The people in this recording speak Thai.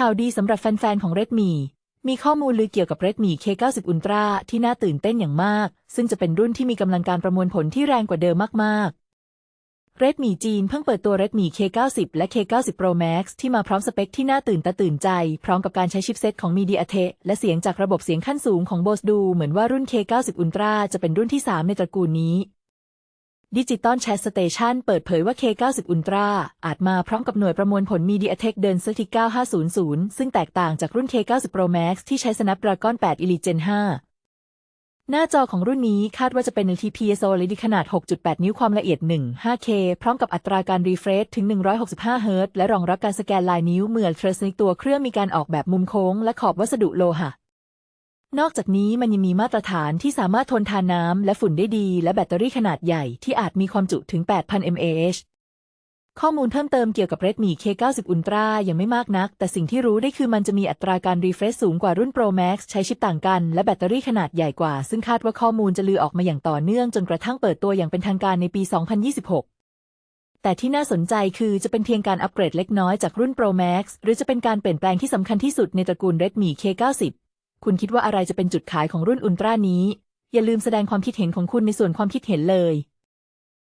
ข่าวดีสำหรับแฟนๆ ของ Redmi มีข้อมูลลือเกี่ยวกับ Redmi K90 Ultra ที่น่าตื่นเต้นอย่างมาก ซึ่งจะเป็นรุ่นที่มีกำลังการประมวลผลที่แรงกว่าเดิมมากๆ Redmi จีนเพิ่งเปิดตัว Redmi K90 และ K90 Pro Max ที่มาพร้อมสเปคที่น่าตื่นตาตื่นใจ พร้อมกับการใช้ชิปเซตของ MediaTek และเสียงจากระบบเสียงขั้นสูงของ Bose ดู เหมือนว่ารุ่น K90 Ultra จะเป็นรุ่นที่ 3 ในตระกูลนี้ ดิจิตอลแชทสเตชันเปิดเผยว่า K90 Ultra อาจมาพร้อมกับหน่วยประมวลผล MediaTek Dimensity 9500 ซึ่งแตกต่างจากรุ่น K90 Pro Max ที่ใช้ Snapdragon 8 Elite Gen 5 หน้าจอของรุ่นนี้คาดว่าจะเป็น LTPS OLED ขนาด 6.8 นิ้วความละเอียด 1.5K พร้อมกับอัตราการรีเฟรชถึง 165เฮิรตซ์และรองรับการสแกนลายนิ้วมือ Ultrasonic ตัวเครื่องมีการออกแบบมุมโค้งและขอบวัสดุโลหะ นอกจากนี้มันยังมีมาตรฐานที่สามารถทนทานน้ำและฝุ่นได้ดี และแบตเตอรี่ขนาดใหญ่ที่อาจมีความจุถึง 8,000 mAh ข้อมูลเพิ่มเติมเกี่ยวกับ Redmi K90 Ultra ยังไม่มากนัก แต่สิ่งที่รู้ได้คือมันจะมีอัตราการรีเฟรชสูงกว่ารุ่น Pro Max ใช้ชิปต่างกัน และแบตเตอรี่ขนาดใหญ่กว่า ซึ่งคาดว่าข้อมูลจะลือออกมาอย่างต่อเนื่องจนกระทั่งเปิดตัวอย่างเป็นทางการในปี 2026แต่ที่น่าสนใจคือจะเป็นเพียงการอัปเกรดเล็กน้อยจากรุ่น Pro Max หรือจะเป็นการเปลี่ยนแปลงที่สำคัญที่สุดในตระกูล Redmi K90 คุณคิดว่าอะไรจะเป็นจุดขายของรุ่นอุลตร้านี้ อย่าลืมแสดงความคิดเห็นของคุณในส่วนความคิดเห็นเลย